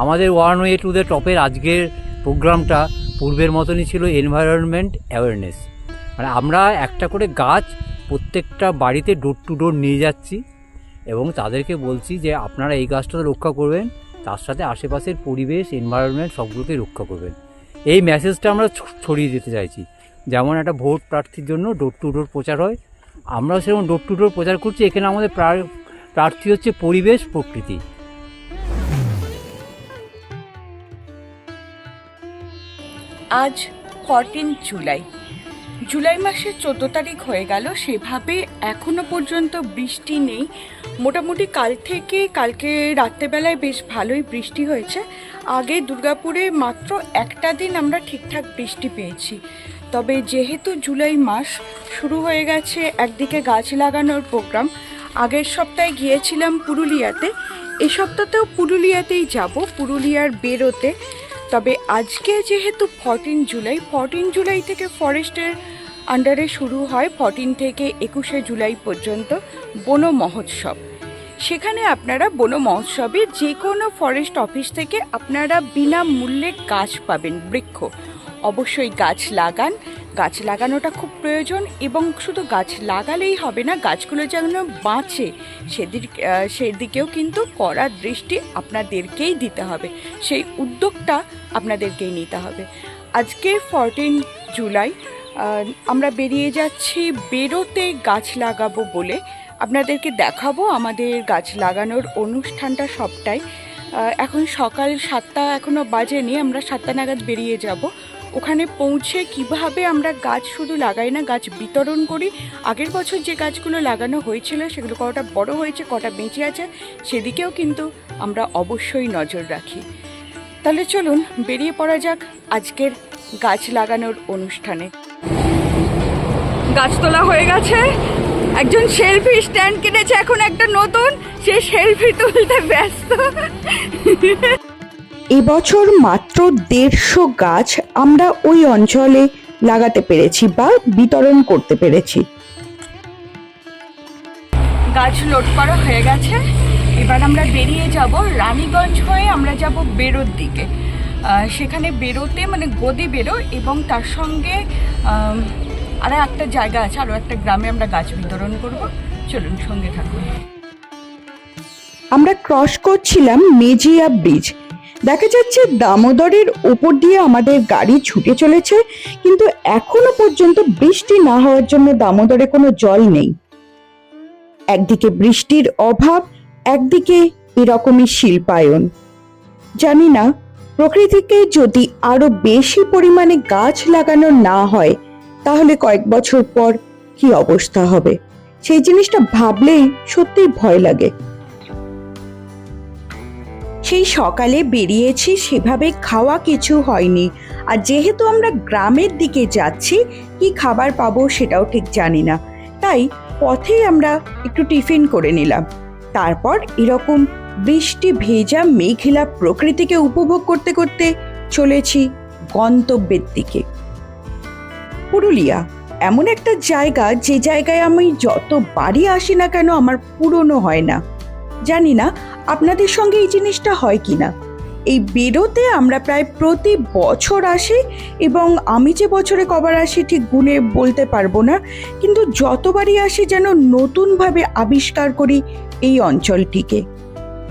আমাদের one way to the টপের আজকের প্রোগ্রামটা পূর্বের মতনই ছিল এনভায়রনমেন্ট অ্যাওয়ারনেস। মানে আমরা একটা করে গাছ প্রত্যেকটা বাড়িতে ডোর টু ডোর নিয়ে যাচ্ছি এবং তাদেরকে বলছি যে আপনারা এই গাছটা রক্ষা করবেন, তার সাথে আশেপাশের পরিবেশ, এনভায়রনমেন্ট সবগুলোকে রক্ষা করবেন। এই মেসেজটা আমরা ছড়িয়ে দিতে চাইছি। যেমন একটা ভোট প্রার্থীর জন্য ডোর টু ডোর প্রচার হয়। আমরাও সেরকম ডোর টু ডোর প্রচার করছি। এখানে আমাদের প্রা- প্রার্থী হচ্ছে পরিবেশ, প্রকৃতি। আজ ফরটিন জুলাই। জুলাই মাসের চোদ্দ তারিখ হয়ে গেল, সেভাবে এখনও পর্যন্ত বৃষ্টি নেই। মোটামুটি কাল থেকে কালকে রাত্রেবেলায় বেশ ভালোই বৃষ্টি হয়েছে। আগে দুর্গাপুরে মাত্র একটা দিন আমরা ঠিকঠাক বৃষ্টি পেয়েছি। তবে যেহেতু জুলাই মাস শুরু হয়ে গেছে একদিকে গাছ লাগানোর প্রোগ্রাম, আগের সপ্তাহে গিয়েছিলাম পুরুলিয়াতে। এই সপ্তাহতেও পুরুলিয়াতেই যাব, পুরুলিয়ার বেরোতে। তবে আজকে যেহেতু ফর্টিন জুলাই ফর্টিন জুলাই থেকে ফরেস্টের আন্ডারে শুরু হয় ফর্টিন থেকে একুশে জুলাই পর্যন্ত বন মহোৎসব। সেখানে আপনারা বন মহোৎসবে যে কোনো ফরেস্ট অফিস থেকে আপনারা বিনামূল্যে গাছ পাবেন, বৃক্ষ। অবশ্যই গাছ লাগান গাছ লাগানোটা খুব প্রয়োজন এবং শুধু গাছ লাগালেই হবে না, গাছগুলো যেন বাঁচে। সেদিক সেদিকেও কিন্তু কড়া দৃষ্টি আপনাদেরকেই দিতে হবে। সেই উদ্যোগটা আপনাদেরকেই নিতে হবে। আজকে ফরটিন জুলাই আমরা বেরিয়ে যাচ্ছি বেরোতে গাছ লাগাবো বলে। আপনাদেরকে দেখাবো আমাদের গাছ লাগানোর অনুষ্ঠানটা সবটাই। এখন সকাল সাতটা এখনও বাজেনি, আমরা সাতটা নাগাদ বেরিয়ে যাব। ওখানে পৌঁছে কীভাবে আমরা গাছ শুধু লাগাই না, গাছ বিতরণ করি? আগের বছর যে গাছগুলো লাগানো হয়েছিল, সেগুলো কটা বড় হয়েছে, কটা বেঁচে আছে, সেদিকেও কিন্তু আমরা অবশ্যই নজর রাখি। তাহলে চলুন, বেরিয়ে পড়া যাক আজকের গাছ লাগানোর অনুষ্ঠানে। গাছ তোলা হয়ে গেছে। একজন সেলফি স্ট্যান্ড কিনেছে, এখন একটা নতুন, সে সেলফি তুলতে ব্যস্ত। এবছর মাত্র দেড়শো গাছ আমরা ওই অঞ্চলে লাগাতে পেরেছি বা বিতরণ করতে পেরেছি। গাছ লোড করা হয়ে গেছে। এবার আমরা বেরিয়ে যাব রানীগঞ্জ হয়ে আমরা যাব বেরোর দিকে। সেখানে বেরোতে মানে গদি বেরো এবং তার সঙ্গে আরও একটা জায়গা আছে আরও একটা গ্রামে আমরা গাছ বিতরণ করব। চলুন সঙ্গে থাকুন। আমরা ক্রস করছিলাম মেজিয়া ব্রিজ। দেখা যাচ্ছে দামোদরের ওপর দিয়ে আমাদের গাড়ি ছুটে চলেছে, কিন্তু এখনও পর্যন্ত বৃষ্টি না হওয়ার জন্য দামোদরে কোনো জল নেই। একদিকে বৃষ্টির অভাব, একদিকে এরকমই শিল্পায়ন। জানি না, প্রকৃতিকে যদি আরও বেশি পরিমাণে গাছ লাগানো না হয়, তাহলে কয়েক বছর পর কি অবস্থা হবে? সেই জিনিসটা ভাবলেই সত্যিই ভয় লাগে। সেই সকালে বেরিয়েছি, সেভাবে খাওয়া কিছু হয়নি। আর যেহেতু আমরা গ্রামের দিকে যাচ্ছি, কি খাবার পাবো সেটাও ঠিক জানি না। তাই পথে আমরা একটু টিফিন করে নিলাম। তারপর এরকম বৃষ্টি ভেজা মেঘলা প্রকৃতিকে উপভোগ করতে করতে চলেছি গন্তব্যের দিকে। পুরুলিয়া এমন একটা জায়গা, যে জায়গায় আমি যতবারই আসি না কেন আমার পুরনো হয় না। জানি না আপনাদের সঙ্গে এই জিনিসটা হয় কি না এই বেরোতে আমরা প্রায় প্রতি বছর আসি এবং আমি যে বছরে কবার আসি ঠিক গুণে বলতে পারব না, কিন্তু যতবারই আসি যেন নতুনভাবে আবিষ্কার করি এই অঞ্চলটিকে।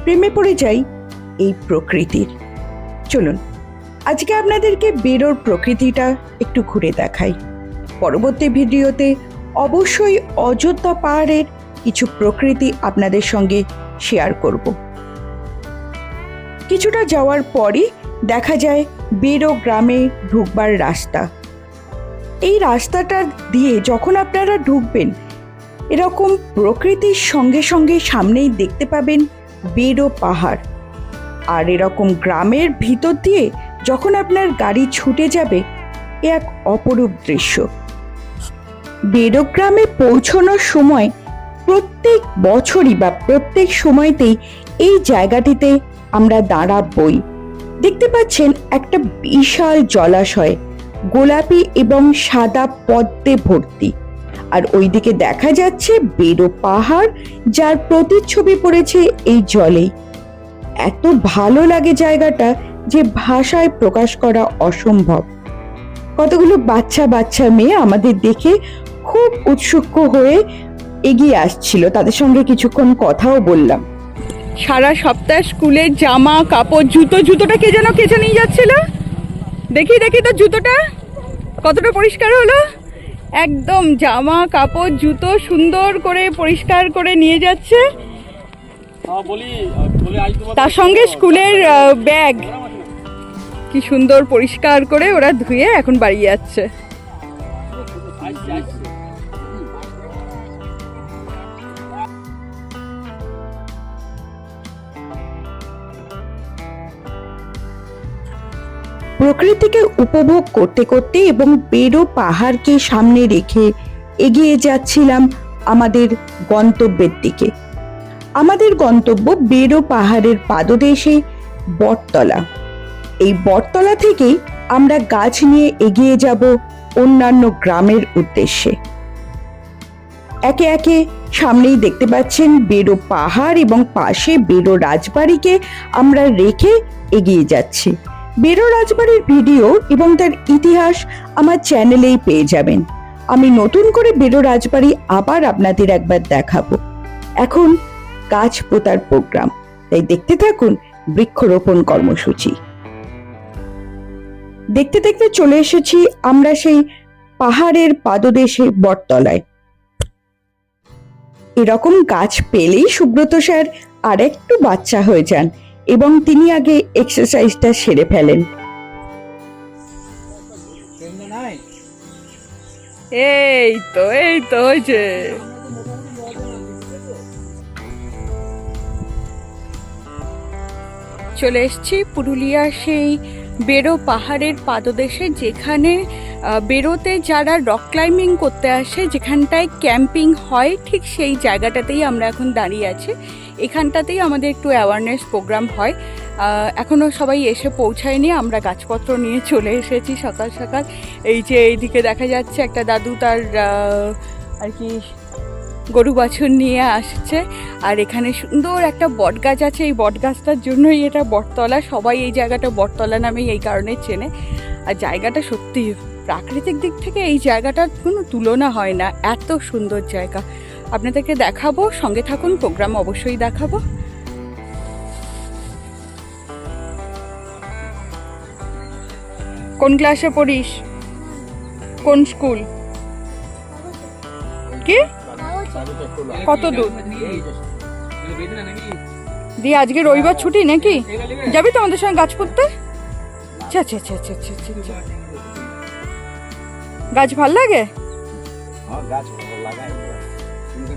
প্রেমে পড়ে যাই এই প্রকৃতির। চলুন, আজকে আপনাদেরকে বেরোর প্রকৃতিটা একটু ঘুরে দেখাই। পরবর্তী ভিডিওতে অবশ্যই অযোধ্যা পাহাড়ের কিছু প্রকৃতি আপনাদের সঙ্গে শেয়ার করব। কিছুটা যাওয়ার পরই দেখা যায় বেরো গ্রামে ঢুকবার রাস্তা। এই রাস্তাটা দিয়ে যখন আপনারা ঢুকবেন, এরকম প্রকৃতির সঙ্গে সঙ্গে সামনেই দেখতে পাবেন বেরো পাহাড়। আর এরকম গ্রামের ভিতর দিয়ে যখন আপনার গাড়ি ছুটে যাবে, এ এক অপরূপ দৃশ্য। বেরোগ্রামে পৌঁছানোর সময় প্রত্যেক বছরই বা প্রত্যেক সময়তেই এই জায়গাটিতে আমরা দাঁড়াবই। দেখতে পাচ্ছেন একটা বিশাল জলাশয়, গোলাপি এবং সাদা পদ্মে ভর্তি। আর ওইদিকে দেখা যাচ্ছে বেরো পাহাড়, যার প্রতিচ্ছবি পড়েছে এই জলেই এত ভালো লাগে জায়গাটা যে ভাষায় প্রকাশ করা অসম্ভব। কতগুলো বাচ্চা বাচ্চা মেয়ে আমাদের দেখে খুব উৎসুক হয়ে এগিয়ে আসছিল। তাদের সঙ্গে কিছুক্ষণ কথাও বললাম। সারা সপ্তাহ স্কুলের জামা কাপড় জুতো জুতোটা কে যেন কেচে নিয়ে যাচ্ছিল? দেখি দেখি তো জুতোটা। কতটা পরিষ্কার হলো? একদম জামা কাপড় জুতো সুন্দর করে পরিষ্কার করে নিয়ে যাচ্ছে। তার সঙ্গে স্কুলের ব্যাগ। কি সুন্দর পরিষ্কার করে ওরা ধুয়ে এখন বাড়ি যাচ্ছে। প্রকৃতিকে উপভোগ করতে করতে এবং বেরো পাহাড়কে সামনে রেখে এগিয়ে যাচ্ছিলাম আমাদের গন্তব্যের দিকে। আমাদের গন্তব্য বেরো পাহাড়ের পাদদেশে বটতলা। এই বটতলা থেকেই আমরা গাছ নিয়ে এগিয়ে যাব অন্যান্য গ্রামের উদ্দেশ্যে। একে একে সামনেই দেখতে পাচ্ছেন বেরো পাহাড় এবং পাশে বেরো রাজবাড়িকে আমরা রেখে এগিয়ে যাচ্ছি। বেরো রাজবাড়ির ভিডিও এবং তার ইতিহাস আমার চ্যানেলেই পেয়ে যাবেন। আমি নতুন করে বেরো রাজবাড়ি আবার আপনাদের একবার দেখাবো। এখন গাছ পোতার প্রোগ্রাম। তাই দেখতে থাকুন বৃক্ষরোপণ কর্মসূচি। দেখতে দেখতে চলে এসেছি আমরা সেই পাহাড়ের পাদদেশে বটতলায়। এরকম গাছ পেলেই সুব্রত স্যার আর একটু বাচ্চা হয়ে যান। এবং তিনি আগে এক্সারসাইজটা সেরে ফেলেন। এই তো এই তো হয়েছে চলে এসছি পুরুলিয়ার সেই বেরো পাহাড়ের পাদদেশে, যেখানে বেরোতে যারা রক ক্লাইম্বিং করতে আসে, যেখানটায় ক্যাম্পিং হয়, ঠিক সেই জায়গাটাতেই আমরা এখন দাঁড়িয়ে আছি। এখানটাতেই আমাদের একটু অ্যাওয়ারনেস প্রোগ্রাম হয়। এখনও সবাই এসে পৌঁছায়নি, আমরা গাছপত্র নিয়ে চলে এসেছি সকাল সকাল। এই যে এইদিকে দেখা যাচ্ছে একটা দাদু তার আর কি গরু বাছুর নিয়ে আসছে। আর এখানে সুন্দর একটা বটগাছ আছে, এই বটগাছটার জন্যই এটা বটতলা। সবাই এই জায়গাটা বটতলা নামেই এই কারণে চেনে। আর জায়গাটা সত্যি প্রাকৃতিক দিক থেকে এই জায়গাটার কোনো তুলনা হয় না, এত সুন্দর জায়গা। আপনাদেরকে দেখাবো, সঙ্গে থাকুন, প্রোগ্রাম অবশ্যই দেখাবো। কোন ক্লাসে পড়িস? কোন স্কুল? কি? কত দূর? দিয়ে আজকে রবিবার ছুটি নাকি? যাবি তো আমাদের সঙ্গে গাছ পুঁততে? আচ্ছা। গাছ ভালো লাগে? গাছ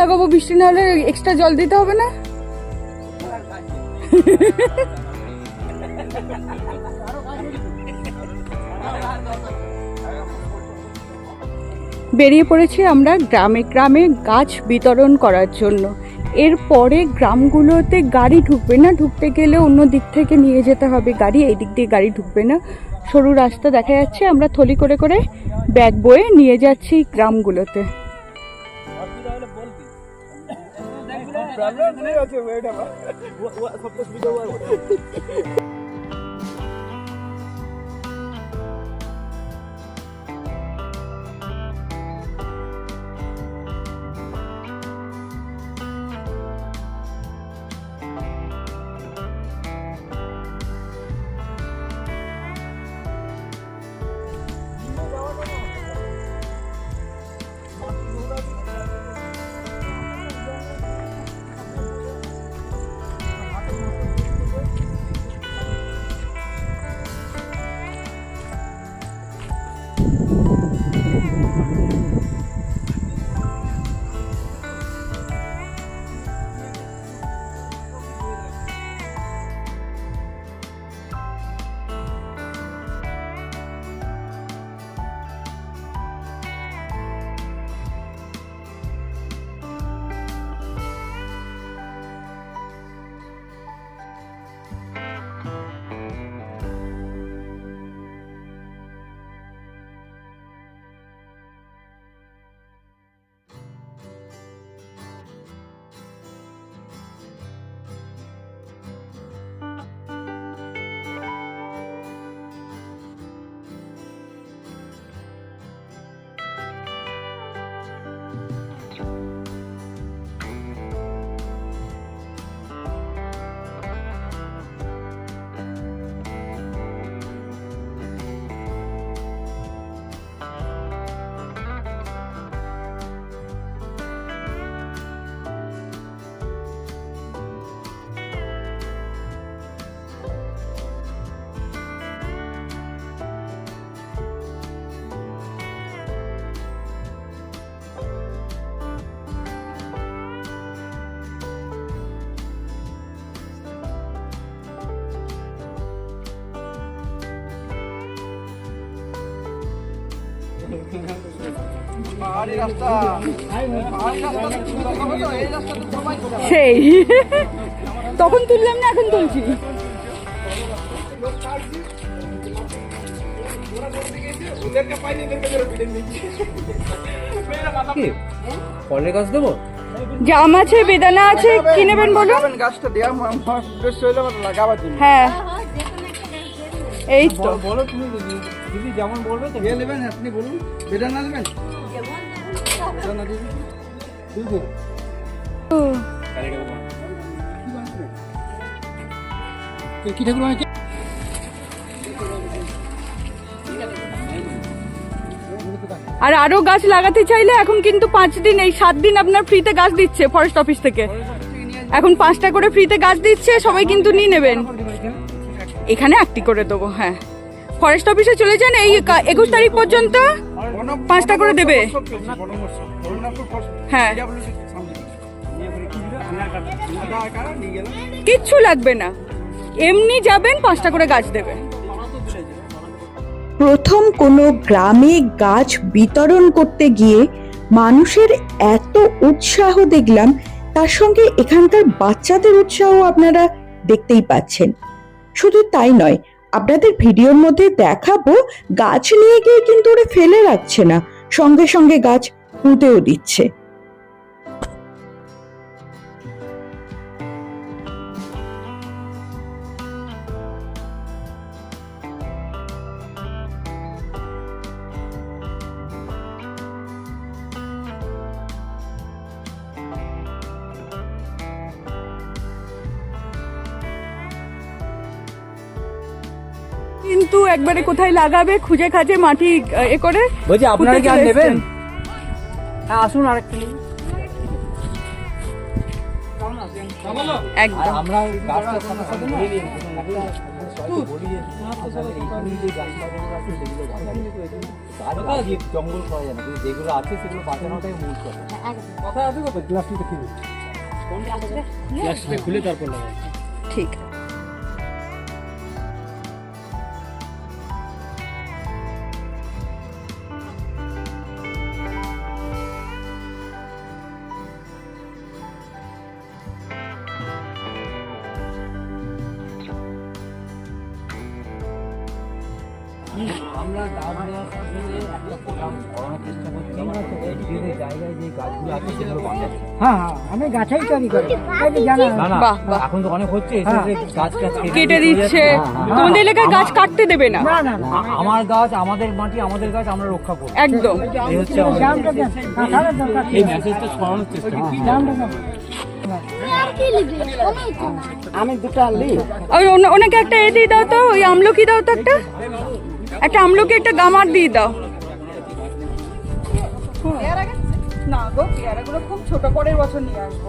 লাগাবো, বৃষ্টি না হলে এক্সট্রা জল দিতে হবে না? বেরিয়ে পড়েছি আমরা গ্রামে গ্রামে গাছ বিতরণ করার জন্য। এরপরে গ্রামগুলোতে গাড়ি ঢুকবে না, ঢুকতে গেলে অন্য দিক থেকে নিয়ে যেতে হবে গাড়ি, এই দিক দিয়ে গাড়ি ঢুকবে না। সরু রাস্তা দেখা যাচ্ছে, আমরা থলি করে করে ব্যাগ বয়ে নিয়ে যাচ্ছি গ্রামগুলোতে। प्रॉब्लम नहीं होती वेट सब कुछ भी तो हुआ সেই। তখন তুললাম না এখন তুলছি। কি? ফলের গাছ দেবো? জাম আছে বেদানা আছে কি নেবেন বলুন গাছটা লাগাবার জন্য। হ্যাঁ। এই তো। বলো তুমি দিদি যেমন বলবে তো নেবেন আপনি বলুন। বেদানা নেবেন? কি ঠাকুর আছে আর আরও গাছ লাগাতে চাইলে এখন কিন্তু পাঁচ দিন এই সাত দিন আপনার ফ্রিতে গাছ দিচ্ছে ফরেস্ট অফিস থেকে। এখন পাঁচটা করে ফ্রিতে গাছ দিচ্ছে সবাই কিন্তু নিয়ে নেবেন। এখানে একটি করে দেবো হ্যাঁ। ফরেস্ট অফিসে চলে যান, এই একুশ তারিখ পর্যন্ত পাঁচটা করে দেবে। হ্যাঁ। কিচ্ছু লাগবে না। এমনি যাবেন, পাঁচটা করে গাছ দেবে। প্রথম কোনো গ্রামে গাছ বিতরণ করতে গিয়ে মানুষের এত উৎসাহ দেখলাম, তার সঙ্গে এখানকার বাচ্চাদের উৎসাহ আপনারা দেখতেই পাচ্ছেন। শুধু তাই নয় আপনাদের ভিডিওর মধ্যে দেখাবো, গাছ নিয়ে গিয়ে কিন্তু ওরা ফেলে রাখছে না। সঙ্গে সঙ্গে গাছ পুঁতেও দিচ্ছে। কিন্তু একবারে কোথায় লাগাবে খুঁজে খাজে মাটি এ করে বলছি আপনারা কি আর নেবেন? হ্যাঁ আসুন আরেকটা নিন। একদম। আমরা গাছটার সাথে সাথে না একটা বলি যে এইখানে যে গাছপালা আছে সেগুলো বাঁচানো। গাছ লাগিয়ে জঙ্গল করা যায় না কিন্তু যেগুলো আছে সেগুলো বাঁচানোটাই মূল কথা। কথা আছে কত গ্লাসটিতে খুলে খুলে তারপর লাগাই আমরা গাছ একটা প্রোগ্রাম করানোর চেষ্টা করছি যে জায়গায় যে গাছগুলো আছে সেগুলো বাঁচাতে হ্যাঁ হ্যাঁ আমি গাছাই তৈরি করি। এই জানা। না না বাহ, বাহ। এখন তো অনেক হচ্ছে এসে গাছ কেটে দিচ্ছে। চলে যাচ্ছে। তোমাদের এলাকায় গাছ কাটতে দেবে না। না না না। আমার গাছ আমাদের মাটি আমাদের গাছ আমরা রক্ষা করব। একদম। এই হচ্ছে এই মেসেজটা ছড়ানোর চেষ্টা আমি দুটো আনলি ওই ওনাকে একটা এ দিয়ে দাও তো ওই আমলকি দাও তো একটা। একটা আমলকি একটা গামার দিয়ে দাও। না গো পেয়ারাগুলো খুব ছোট পরের বছর নিয়ে আসব।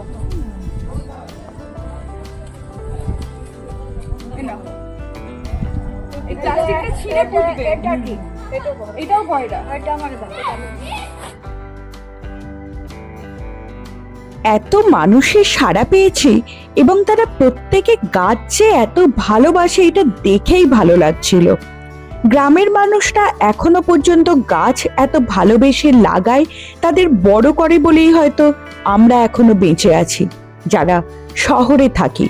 এই নাও। এই প্লাস্টিকটা ছিঁড়ে ফুটবে এটা কি? এটাও পয়রা এটা আমার এত মানুষের সাড়া পেয়েছি এবং তারা প্রত্যেকে গাছ যে এত ভালোবাসে এটা দেখেই ভালো লাগছিল। গ্রামের মানুষরা এখনও পর্যন্ত গাছ এত ভালোবেসে লাগায়, তাদের বড় করে বলেই হয়তো আমরা এখনও বেঁচে আছি। যারা শহরে থাকি,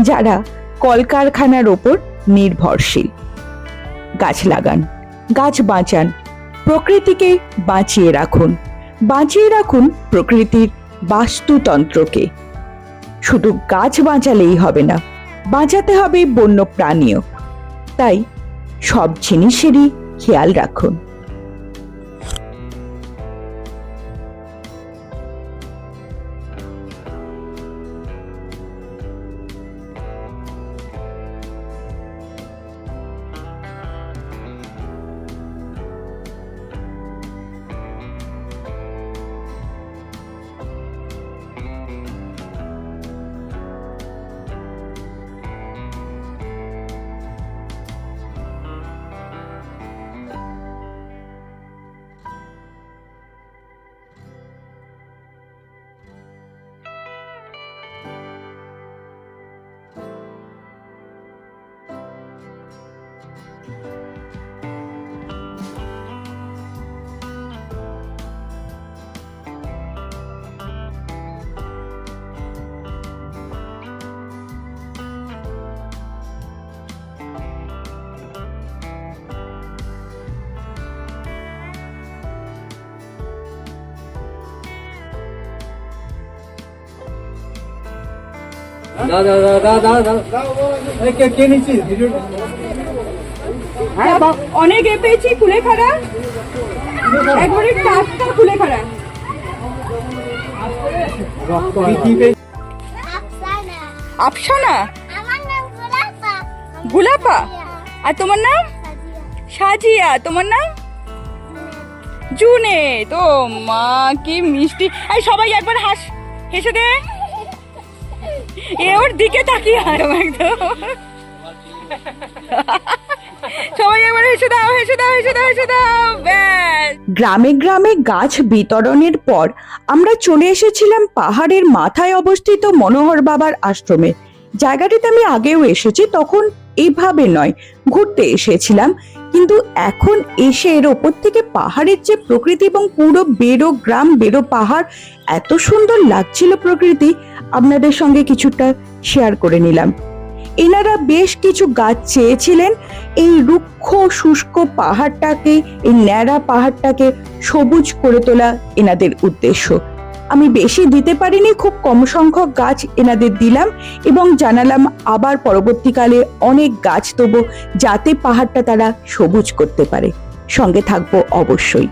যারা কলকারখানার ওপর নির্ভরশীল। গাছ লাগান, গাছ বাঁচান, প্রকৃতিকে বাঁচিয়ে রাখুন। বাঁচিয়ে রাখুন প্রকৃতির বাস্তুতন্ত্রকে। শুধু গাছ বাঁচালেই হবে না, বাঁচাতে হবে বন্য প্রাণীও তাই সব জিনিসেরই খেয়াল রাখুন। দাদা দাদা দাদা দাদা কে কে নিচ্ছিস? হ্যাঁ অনেক এ পেয়েছি খুলে খাড়া। একবারে টাটকা খুলে খাড়া। কি কি পেয়ে আফসানা। আফসানা? আমার নাম গোলাপা। গুলাপা? আর তোমার নাম? সাজিয়া। তোমার নাম? জুনে তো মা কি মিষ্টি। এই সবাই একবার হাস হেসে দে। ওর দিকে তাকিয়ে একদম গ্রামে গ্রামে গাছ বিতরণের পর আমরা চলে এসেছিলাম পাহাড়ের মাথায় অবস্থিত মনোহর বাবার আশ্রমে। জায়গাটিতে আমি আগেও এসেছি, তখন এইভাবে নয়, ঘুরতে এসেছিলাম। কিন্তু এখন এসে এর ওপর থেকে পাহাড়ের যে প্রকৃতি এবং পুরো বেরো গ্রাম, বেরো পাহাড়, এত সুন্দর লাগছিল প্রকৃতি, আপনাদের সঙ্গে কিছুটা শেয়ার করে নিলাম। এনারা বেশ কিছু গাছ চেয়েছিলেন। এই রুক্ষ, শুষ্ক পাহাড়টাকে, এই ন্যাড়া পাহাড়টাকে সবুজ করে তোলা এনাদের উদ্দেশ্য। আমি বেশি দিতে পারিনি, খুব কম সংখ্যক গাছ এনাদের দিলাম এবং জানালাম আবার পরবর্তীকালে অনেক গাছ দেবো যাতে পাহাড়টা তারা সবুজ করতে পারে। সঙ্গে থাকব অবশ্যই।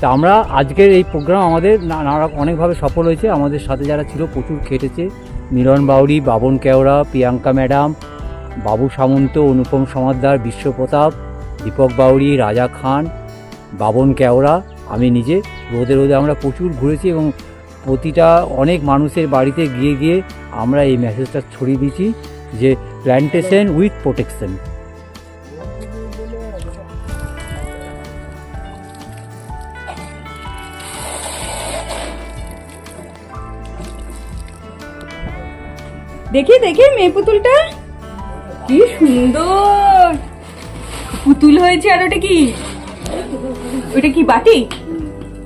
তা আমরা আজকের এই প্রোগ্রাম আমাদের নানা অনেকভাবে সফল হয়েছে। আমাদের সাথে যারা ছিল, প্রচুর খেটেছে। মিলন বাউরি, বাবন কেওড়া, প্রিয়াঙ্কা ম্যাডাম, বাবু সামন্ত, অনুপম সমাদ্দার, বিশ্বপ্রতাপ, দীপক বাউরি, রাজা খান, বাবন কেওড়া, আমি নিজে। রোদে রোদে আমরা প্রচুর ঘুরেছি এবং প্রতিটা অনেক মানুষের বাড়িতে গিয়ে গিয়ে আমরা এই মেসেজটা ছড়িয়ে দিয়েছি যে প্ল্যান্টেশন উইথ প্রোটেকশন দেখি দেখি, মেয়ে পুতুলটা। কি সুন্দর। পুতুল হয়েছে, আর ওটা কি? ওটা কি বাটি?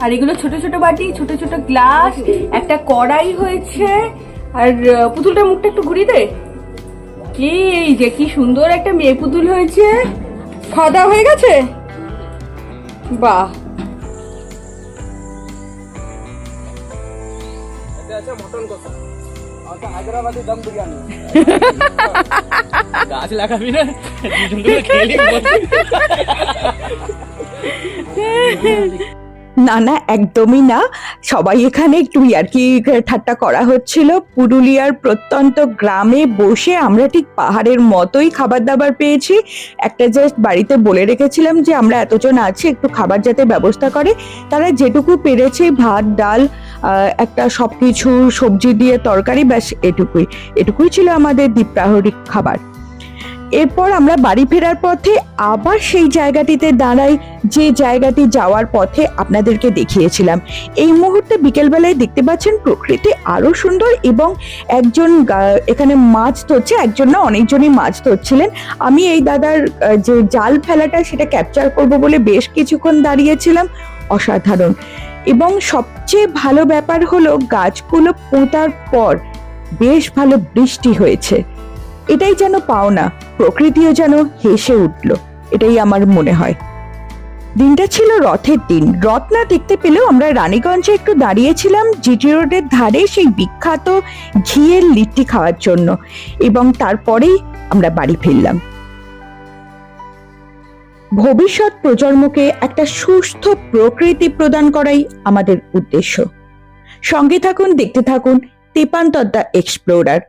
আর এগুলো ছোট ছোট বাটি, ছোট ছোট গ্লাস, একটা কড়াই হয়েছে। আর পুতুলটার মুখটা একটু ঘুরিয়ে দে। কি এই যে, কি সুন্দর একটা মেয়ে পুতুল হয়েছে। খাওয়া দাওয়া হয়ে গেছে? বাহ। আছে মটন আচ্ছা হায়দ্রাবাদি দম বিরিয়ানি। গাছ লাগাবি না? দুজন ধরে খেলি না না একদমই না। সবাই এখানে একটু ইয়ার্কি ঠাট্টা করা হচ্ছিল। পুরুলিয়ার প্রত্যন্ত গ্রামে বসে আমরা ঠিক পাহাড়ের মতোই খাবার দাবার পেয়েছি। একটা জাস্ট বাড়িতে বলে রেখেছিলাম যে আমরা এতজন আছি একটু খাবার যাতে ব্যবস্থা করে। তারা যেটুকু পেরেছে ভাত ডাল একটা সবকিছু সবজি দিয়ে তরকারি, ব্যাস এটুকুই। এটুকুই ছিল আমাদের দ্বীপ্রাহরিক খাবার। এরপর আমরা বাড়ি ফেরার পথে আবার সেই জায়গাটিতে দাঁড়াই, যে জায়গাটি যাওয়ার পথে আপনাদেরকে দেখিয়েছিলাম। এই মুহূর্তে বিকেলবেলায় দেখতে পাচ্ছেন প্রকৃতি আরও সুন্দর এবং একজন এখানে মাছ ধরছে, একজন না অনেকজনই মাছ ধরছিলেন। আমি এই দাদার যে জাল ফেলাটা সেটা ক্যাপচার করব বলে বেশ কিছুক্ষণ দাঁড়িয়েছিলাম। অসাধারণ। এবং সবচেয়ে ভালো ব্যাপার হলো গাছগুলো পোঁতার পর বেশ ভালো বৃষ্টি হয়েছে। এটাই যেন পাওনা, প্রকৃতিও যেন হেসে উঠল, এটাই আমার মনে হয়। দিনটা ছিল রথের দিন। রথ না দেখতে পেলেও আমরা রানীগঞ্জে একটু দাঁড়িয়েছিলাম জিটি রোডের ধারে সেই বিখ্যাত ঘিয়ের লিট্টি খাওয়ার জন্য এবং তারপরেই আমরা বাড়ি ফিরলাম। ভবিষ্যৎ প্রজন্মকে একটা সুস্থ প্রকৃতি প্রদান করাই আমাদের উদ্দেশ্য। সঙ্গে থাকুন, দেখতে থাকুন তেপান্তর দ্য এক্সপ্লোরার।